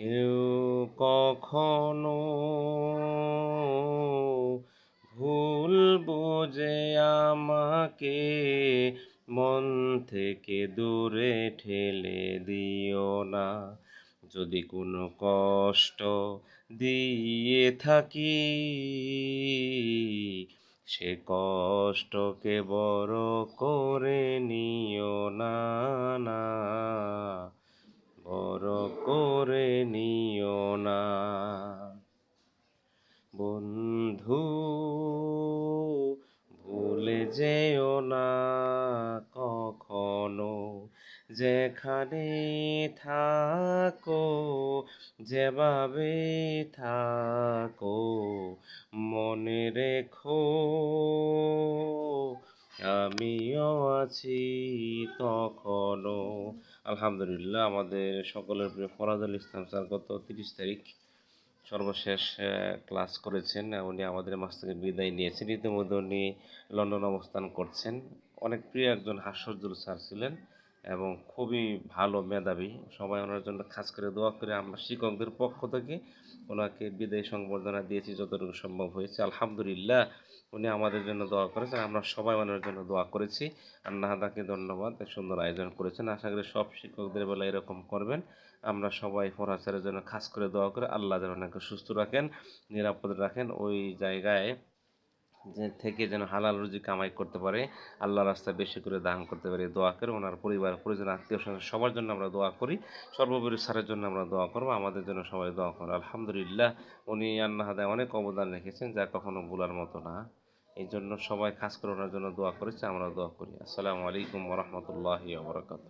কেউ কখনো ভুল বুঝে আমাকে মন থেকে দূরে ঠেলে দিও না। যদি কোনো কষ্ট দিয়ে থাকি, সে কষ্টকে বড় করে নিও বড় করে নিও না। বন্ধু, ভুলে যেও না কখনো। যেখানে থাকো, যেভাবে থাকো, মনে রেখো। আমিও আছি তখনও আলহামদুলিল্লাহ, আমাদের সকলের প্রিয় ফরাজুল ইসলাম স্যার গত তিরিশ তারিখ সর্বশেষ ক্লাস করেছেন। উনি আমাদের মাছ থেকে বিদায় নিয়েছেন। ইতিমধ্যে উনি লন্ডন অবস্থান করছেন। অনেক প্রিয় একজন হাস্যজ্জ্বল স্যার ছিলেন। এবং খুবই ভালো মেধাবী। সবাই ওনার জন্য খাস করে দোয়া করে। আমরা শিক্ষকদের পক্ষ থেকে ওনাকে বিদায় সংবর্ধনা দিয়েছি যতটুকু সম্ভব হয়েছে। আলহামদুলিল্লাহ উনি আমাদের জন্য দোয়া করেছেন। আমরা সবাই ওনার জন্য দোয়া করেছি। আল্লাহ তাকে ধন্যবাদ সুন্দর আয়োজন করেছেন। আশা করি সব শিক্ষকদের বেলা এরকম করবেন। আমরা সবাই ফরহাদ স্যারের জন্য খাস করে দোয়া করে। আল্লাহ যেন ওনাকে সুস্থ রাখেন, নিরাপদ রাখেন। ওই জায়গায় থেকে যেন হালাল রুজি কামাই করতে পারে, আল্লাহ রাস্তায় বেশি করে দান করতে পারে দোয়া করে ওনার পরিবার, পরিজন, আত্মীয় স্বজন সবার জন্য আমরা দোয়া করি, সর্বোপরি স্যারের জন্য আমরা দোয়া করব, আমাদের জন্য সবাই দোয়া করো আলহামদুলিল্লাহ, উনি আল্লাহ হাদায় অনেক অবদান রেখেছেন, যা কখনো ভুলার মতো না। এই জন্য সবাই খাস করে ওনার জন্য দোয়া করেছে আমরা দোয়া করি। আসসালামু আলাইকুম রহমতুল্লাহ বরকাত